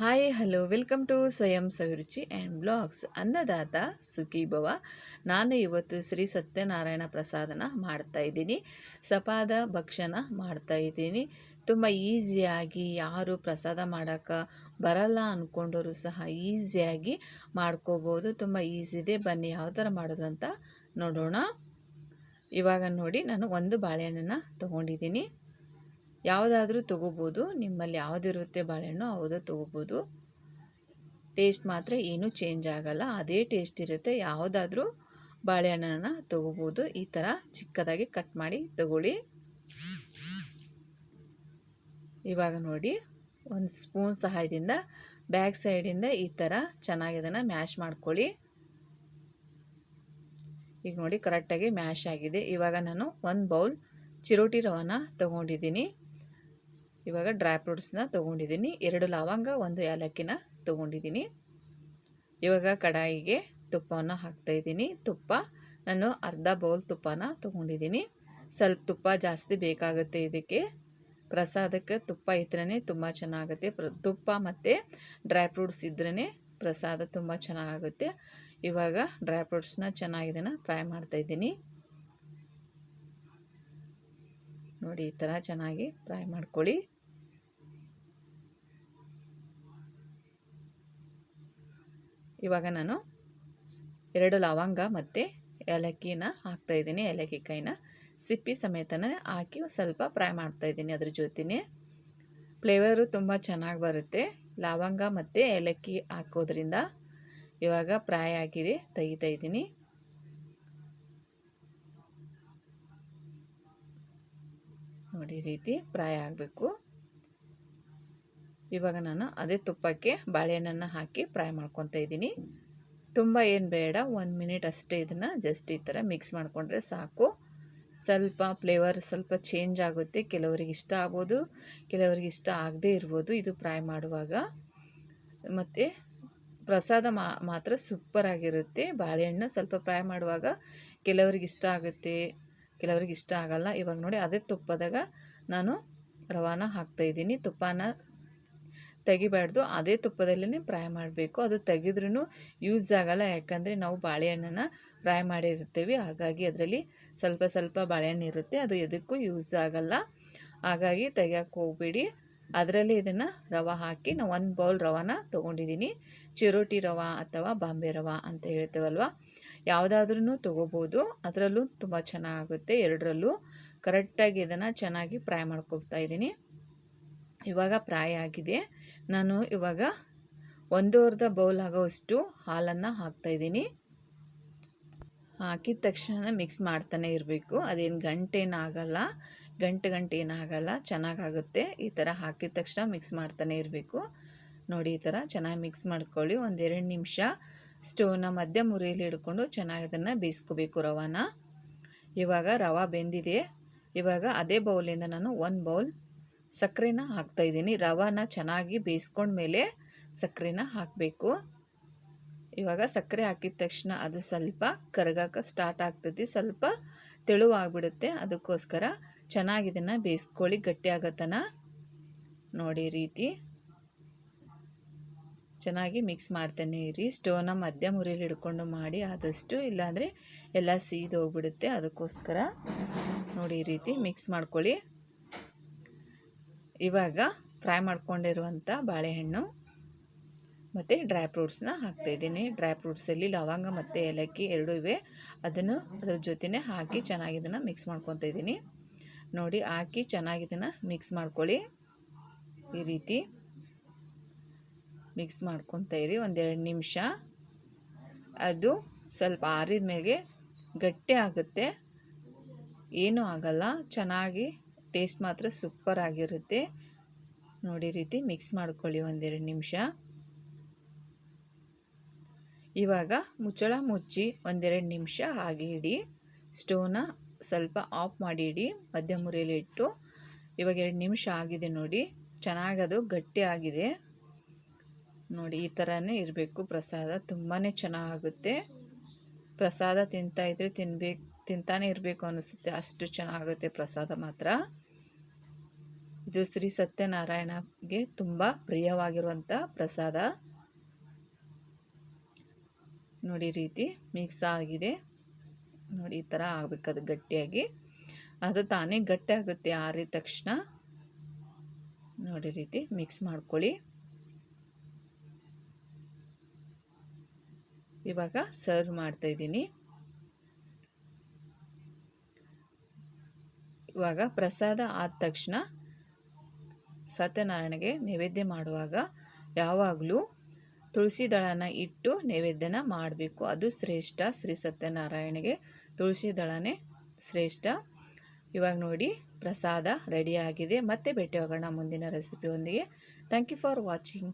Hi hello welcome to ಸ್ವಯಂ ಸವಿರುಚಿ and blogs ಅನ್ನದಾತ ಸುಖಿ ಭವ ನಾನು ಇವತ್ತು ಶ್ರೀ ಸತ್ಯನಾರಾಯಣ ಪ್ರಸಾದನ ಮಾಡ್ತಾ ಇದ್ದೀನಿ ಸಪಾದ ಭಕ್ಷಣ ಮಾಡ್ತಾ ಇದ್ದೀನಿ ತುಂಬ ಈಸಿಯಾಗಿ ಯಾರು ಪ್ರಸಾದ ಮಾಡೋಕ್ಕೆ ಬರಲ್ಲ ಅಂದ್ಕೊಂಡವರು ಸಹ ಈಸಿಯಾಗಿ ಮಾಡ್ಕೋಬೋದು ತುಂಬ ಈಸಿ ಇದೆ ಬನ್ನಿ ಯಾವ ಥರ ಮಾಡೋದು ಅಂತ ನೋಡೋಣ ಇವಾಗ ನೋಡಿ ನಾನು ಒಂದು ಬಾಳೆಹಣ್ಣನ್ನು ತೊಗೊಂಡಿದ್ದೀನಿ ಯಾವುದಾದ್ರೂ ತೊಗೋಬೋದು. ನಿಮ್ಮಲ್ಲಿ ಯಾವುದಿರುತ್ತೆ ಬಾಳೆಹಣ್ಣು ಯಾವುದೋ ತೊಗೋಬೋದು. ಟೇಸ್ಟ್ ಮಾತ್ರ ಏನೂ ಚೇಂಜ್ ಆಗೋಲ್ಲ. ಅದೇ ಟೇಸ್ಟ್ ಇರುತ್ತೆ. ಯಾವುದಾದ್ರೂ ಬಾಳೆಹಣ್ಣನ್ನು ತೊಗೋಬೋದು. ಈ ಥರ ಚಿಕ್ಕದಾಗಿ ಕಟ್ ಮಾಡಿ ತಗೊಳ್ಳಿ. ಇವಾಗ ನೋಡಿ, ಒಂದು ಸ್ಪೂನ್ ಸಹಾಯದಿಂದ ಬ್ಯಾಕ್ ಸೈಡಿಂದ ಈ ಥರ ಚೆನ್ನಾಗಿ ಅದನ್ನು ಮ್ಯಾಶ್ ಮಾಡ್ಕೊಳ್ಳಿ. ಈಗ ನೋಡಿ ಕರೆಕ್ಟಾಗಿ ಮ್ಯಾಶ್ ಆಗಿದೆ. ಇವಾಗ ನಾನು ಒಂದು ಬೌಲ್ ಚಿರೋಟಿ ರವನ್ನ ತೊಗೊಂಡಿದ್ದೀನಿ. ಇವಾಗ ಡ್ರೈ ಫ್ರೂಟ್ಸ್ನ ತೊಗೊಂಡಿದ್ದೀನಿ ಎರಡು ಲವಂಗ, ಒಂದು ಏಲಕ್ಕಿನ ತೊಗೊಂಡಿದ್ದೀನಿ ಇವಾಗ ಕಡಾಯಿಗೆ ತುಪ್ಪವನ್ನು ಹಾಕ್ತಾಯಿದ್ದೀನಿ ತುಪ್ಪ, ನಾನು ಅರ್ಧ ಬೌಲ್ ತುಪ್ಪನ ತೊಗೊಂಡಿದ್ದೀನಿ ಸ್ವಲ್ಪ ತುಪ್ಪ ಜಾಸ್ತಿ ಬೇಕಾಗುತ್ತೆ ಇದಕ್ಕೆ. ಪ್ರಸಾದಕ್ಕೆ ತುಪ್ಪ ಇದ್ರೇ ತುಂಬ ಚೆನ್ನಾಗುತ್ತೆ. ಪ್ರ, ತುಪ್ಪ ಮತ್ತು ಡ್ರೈ ಫ್ರೂಟ್ಸ್ ಇದ್ರೇ ಪ್ರಸಾದ ತುಂಬ ಚೆನ್ನಾಗುತ್ತೆ. ಇವಾಗ ಡ್ರೈ ಫ್ರೂಟ್ಸ್ನ ಚೆನ್ನಾಗಿದನ್ನು ಫ್ರೈ ಮಾಡ್ತಾಯಿದ್ದೀನಿ ನೋಡಿ, ಈ ಥರ ಚೆನ್ನಾಗಿ ಫ್ರೈ ಮಾಡ್ಕೊಳ್ಳಿ. ಇವಾಗ ನಾನು ಎರಡು ಲವಂಗ ಮತ್ತು ಏಲಕ್ಕಿನ ಹಾಕ್ತಾಯಿದ್ದೀನಿ ಏಲಕ್ಕಿ ಕಾಯಿನ ಸಿಪ್ಪಿ ಸಮೇತನೇ ಹಾಕಿ ಸ್ವಲ್ಪ ಫ್ರೈ ಮಾಡ್ತಾಯಿದ್ದೀನಿ ಅದ್ರ ಜೊತೆನೇ. ಫ್ಲೇವರು ತುಂಬ ಚೆನ್ನಾಗಿ ಬರುತ್ತೆ. ಲವಂಗ ಮತ್ತು ಏಲಕ್ಕಿ ಹಾಕೋದ್ರಿಂದ ಇವಾಗ ಫ್ರೈ ಆಗಿದೆ ತೆಗಿತಾ ಇದ್ದೀನಿ. ನೋಡಿ ರೀತಿ ಫ್ರೈ ಆಗಬೇಕು. ಇವಾಗ ನಾನು ಅದೇ ತುಪ್ಪಕ್ಕೆ ಬಾಳೆಹಣ್ಣನ್ನು ಹಾಕಿ ಫ್ರೈ ಮಾಡ್ಕೊತಾ ಇದ್ದೀನಿ. ತುಂಬ ಏನು ಬೇಡ, ಒಂದು ಮಿನಿಟ್ ಅಷ್ಟೇ ಇದನ್ನು ಜಸ್ಟ್ ಈ ಥರ ಮಿಕ್ಸ್ ಮಾಡಿಕೊಂಡ್ರೆ ಸಾಕು. ಸ್ವಲ್ಪ ಫ್ಲೇವರ್ ಸ್ವಲ್ಪ ಚೇಂಜ್ ಆಗುತ್ತೆ, ಕೆಲವರಿಗೆ ಇಷ್ಟ ಆಗ್ಬೋದು, ಕೆಲವರಿಗೆ ಇಷ್ಟ ಆಗದೇ ಇರ್ಬೋದು ಇದು ಫ್ರೈ ಮಾಡುವಾಗ. ಮತ್ತು ಪ್ರಸಾದ ಮಾತ್ರ ಸೂಪರಾಗಿರುತ್ತೆ ಬಾಳೆಹಣ್ಣು ಸ್ವಲ್ಪ ಫ್ರೈ ಮಾಡುವಾಗ ಕೆಲವರಿಗೆ ಇಷ್ಟ ಆಗುತ್ತೆ. ಕೆಲವ್ರಿಗೆ ಇಷ್ಟ ಆಗಲ್ಲ. ಇವಾಗ ನೋಡಿ ಅದೇ ತುಪ್ಪದಾಗ ನಾನು ರವಾನ ಹಾಕ್ತಾಯಿದ್ದೀನಿ ತುಪ್ಪನ ತೆಗಿಬಾರ್ದು. ಅದೇ ತುಪ್ಪದಲ್ಲೇ ಫ್ರೈ ಮಾಡಬೇಕು. ಅದು ತೆಗೆದ್ರೂ ಯೂಸ್ ಆಗಲ್ಲ. ಯಾಕಂದರೆ ನಾವು ಬಾಳೆಹಣ್ಣನ್ನು ಫ್ರೈ ಮಾಡಿರ್ತೀವಿ ಹಾಗಾಗಿ ಅದರಲ್ಲಿ ಸ್ವಲ್ಪ ಸ್ವಲ್ಪ ಬಾಳೆಹಣ್ಣು ಇರುತ್ತೆ. ಅದು ಎದಕ್ಕೂ ಯೂಸ್ ಆಗಲ್ಲ. ಹಾಗಾಗಿ ತೆಗಿಯೋಕ್ಕೆ ಹೋಗ್ಬೇಡಿ. ಅದರಲ್ಲಿ ಇದನ್ನು ರವೆ ಹಾಕಿ ನಾವು ಒಂದು ಬೌಲ್ ರವಾನ ತೊಗೊಂಡಿದ್ದೀನಿ ಚಿರೋಟಿ ರವೆ ಅಥವಾ ಬಾಂಬೆ ರವೆ ಅಂತ ಹೇಳ್ತೇವಲ್ವ? ಯಾವುದಾದ್ರೂ ತೊಗೋಬೋದು. ಅದರಲ್ಲೂ ತುಂಬ ಚೆನ್ನಾಗುತ್ತೆ ಎರಡರಲ್ಲೂ. ಕರೆಕ್ಟಾಗಿ ಇದನ್ನು ಚೆನ್ನಾಗಿ ಫ್ರೈ ಮಾಡ್ಕೊಳ್ತಾ ಇದ್ದೀನಿ ಇವಾಗ ಫ್ರೈ ಆಗಿದೆ. ನಾನು ಇವಾಗ ಒಂದೂವರ್ಧ ಬೌಲ್ ಆಗೋವಷ್ಟು ಹಾಲನ್ನು ಹಾಕ್ತಾಯಿದ್ದೀನಿ ಹಾಕಿದ ತಕ್ಷಣ ಮಿಕ್ಸ್ ಮಾಡ್ತಾನೆ ಇರಬೇಕು. ಅದೇನು ಗಂಟೇನಾಗಲ್ಲ. ಗಂಟು ಗಂಟು ಏನಾಗಲ್ಲ, ಚೆನ್ನಾಗಾಗುತ್ತೆ. ಈ ಥರ ಹಾಕಿದ ತಕ್ಷಣ ಮಿಕ್ಸ್ ಮಾಡ್ತಾನೆ ಇರಬೇಕು. ನೋಡಿ ಈ ಥರ ಚೆನ್ನಾಗಿ ಮಿಕ್ಸ್ ಮಾಡ್ಕೊಳ್ಳಿ. ಒಂದೆರಡು ನಿಮಿಷ ಸ್ಟೋವ್ನ ಮಧ್ಯ ಮುರಿಯಲ್ಲಿ ಹಿಡ್ಕೊಂಡು ಚೆನ್ನಾಗಿ ಅದನ್ನು ಬೇಯಿಸ್ಕೋಬೇಕು ರವಾನ. ಇವಾಗ ರವಾ ಬೆಂದಿದೆ. ಇವಾಗ ಅದೇ ಬೌಲಿಂದ ನಾನು ಒಂದು ಬೌಲ್ ಸಕ್ಕರೆನ ಹಾಕ್ತಾಯಿದ್ದೀನಿ ರವಾನ ಚೆನ್ನಾಗಿ ಬೇಯಿಸ್ಕೊಂಡ್ಮೇಲೆ ಸಕ್ಕರೆನ ಹಾಕಬೇಕು. ಇವಾಗ ಸಕ್ಕರೆ ಹಾಕಿದ ತಕ್ಷಣ ಅದು ಸ್ವಲ್ಪ ಕರಗಕ್ಕೆ ಸ್ಟಾರ್ಟ್ ಆಗ್ತೈತಿ ಸ್ವಲ್ಪ ತೆಳುವಾಗಿಬಿಡುತ್ತೆ. ಅದಕ್ಕೋಸ್ಕರ ಚೆನ್ನಾಗಿ ಇದನ್ನು ಬೇಯಿಸ್ಕೊಳ್ಳಿ, ಗಟ್ಟಿ ಆಗತ್ತನ ನೋಡಿ ರೀತಿ. ಚೆನ್ನಾಗಿ ಮಿಕ್ಸ್ ಮಾಡ್ತೇನೆ ಇರಿ ಸ್ಟೋವ್ನ ಮಧ್ಯ ಮುರಿಯಲ್ಲಿ ಹಿಡ್ಕೊಂಡು ಮಾಡಿ ಆದಷ್ಟು, ಇಲ್ಲಾಂದರೆ ಎಲ್ಲ ಸೀದು ಹೋಗ್ಬಿಡುತ್ತೆ. ಅದಕ್ಕೋಸ್ಕರ ನೋಡಿ ಈ ರೀತಿ ಮಿಕ್ಸ್ ಮಾಡ್ಕೊಳ್ಳಿ. ಇವಾಗ ಫ್ರೈ ಮಾಡ್ಕೊಂಡಿರುವಂಥ ಬಾಳೆಹಣ್ಣು ಮತ್ತು ಡ್ರೈ ಫ್ರೂಟ್ಸ್ನ ಹಾಕ್ತಾಯಿದ್ದೀನಿ ಡ್ರೈ ಫ್ರೂಟ್ಸಲ್ಲಿ ಲವಂಗ ಮತ್ತು ಏಲಕ್ಕಿ ಎರಡೂ ಇವೆ. ಅದನ್ನು ಅದ್ರ ಜೊತೆನೇ ಹಾಕಿ ಚೆನ್ನಾಗಿ ಇದನ್ನು ಮಿಕ್ಸ್ ಮಾಡ್ಕೊತಾ ಇದ್ದೀನಿ. ನೋಡಿ ಹಾಕಿ ಚೆನ್ನಾಗಿ ಇದನ್ನು ಮಿಕ್ಸ್ ಮಾಡ್ಕೊಳ್ಳಿ. ಈ ರೀತಿ ಮಿಕ್ಸ್ ಮಾಡ್ಕೊತ ಇರಿ ಒಂದೆರಡು ನಿಮಿಷ. ಅದು ಸ್ವಲ್ಪ ಆರಿದ ಮೇಲೆ ಗಟ್ಟಿ ಆಗುತ್ತೆ. ಏನೂ ಆಗಲ್ಲ, ಚೆನ್ನಾಗಿ ಟೇಸ್ಟ್ ಮಾತ್ರ ಸೂಪರ್ ಆಗಿರುತ್ತೆ. ನೋಡಿ ರೀತಿ ಮಿಕ್ಸ್ ಮಾಡ್ಕೊಳ್ಳಿ ಒಂದೆರಡು ನಿಮಿಷ. ಇವಾಗ ಮುಚ್ಚಳ ಮುಚ್ಚಿ ಒಂದೆರಡು ನಿಮಿಷ ಹಾಗೆ ಇಡಿ. ಸ್ಟೋವ್ನ ಸ್ವಲ್ಪ ಆಫ್ ಮಾಡಿ ಇಡಿ ಮಧ್ಯ ಮುರಿಯಲ್ಲಿ ಇಟ್ಟು. ಇವಾಗ ಎರಡು ನಿಮಿಷ ಆಗಿದೆ ನೋಡಿ. ಚೆನ್ನಾಗದು, ಗಟ್ಟಿ ಆಗಿದೆ. ನೋಡಿ, ಈ ಥರನೇ ಇರಬೇಕು ಪ್ರಸಾದ. ತುಂಬಾ ಚೆನ್ನಾಗುತ್ತೆ. ಪ್ರಸಾದ ತಿಂತಾಯಿದ್ರೆ ತಿನ್ಬೇಕು, ತಿಂತಾನೆ ಇರಬೇಕು ಅನಿಸುತ್ತೆ. ಅಷ್ಟು ಚೆನ್ನಾಗುತ್ತೆ ಪ್ರಸಾದ ಮಾತ್ರ. ಇದು ಶ್ರೀ ಸತ್ಯನಾರಾಯಣಗೆ ತುಂಬ ಪ್ರಿಯವಾಗಿರುವಂಥ ಪ್ರಸಾದ. ನೋಡಿ, ರೀತಿ ಮಿಕ್ಸ್ ಆಗಿದೆ. ನೋಡಿ, ಈ ಥರ ಅದು ಗಟ್ಟಿಯಾಗಿ. ಅದು ತಾನೇ ಗಟ್ಟಿ ಆಗುತ್ತೆ, ಆರಿದ ತಕ್ಷಣ. ನೋಡಿ ರೀತಿ ಮಿಕ್ಸ್ ಮಾಡ್ಕೊಳ್ಳಿ. ಇವಾಗ ಸರ್ವ್ ಮಾಡ್ತಾ ಇದ್ದೀನಿ. ಇವಾಗ ಪ್ರಸಾದ ಆದ ತಕ್ಷಣ ಸತ್ಯನಾರಾಯಣಗೆ ನೈವೇದ್ಯ ಮಾಡುವಾಗ ಯಾವಾಗಲೂ ತುಳಸಿ ದಳನ ಇಟ್ಟು ನೈವೇದ್ಯನ ಮಾಡಬೇಕು. ಅದು ಶ್ರೇಷ್ಠ. ಶ್ರೀ ಸತ್ಯನಾರಾಯಣಿಗೆ ತುಳಸಿ ದಳನೇ ಶ್ರೇಷ್ಠ. ಇವಾಗ ನೋಡಿ ಪ್ರಸಾದ ರೆಡಿಯಾಗಿದೆ ಮತ್ತೆ ಭೇಟಿ ಹೋಗೋಣ ಮುಂದಿನ ರೆಸಿಪಿಯೊಂದಿಗೆ ಥ್ಯಾಂಕ್ ಯು ಫಾರ್ ವಾಚಿಂಗ್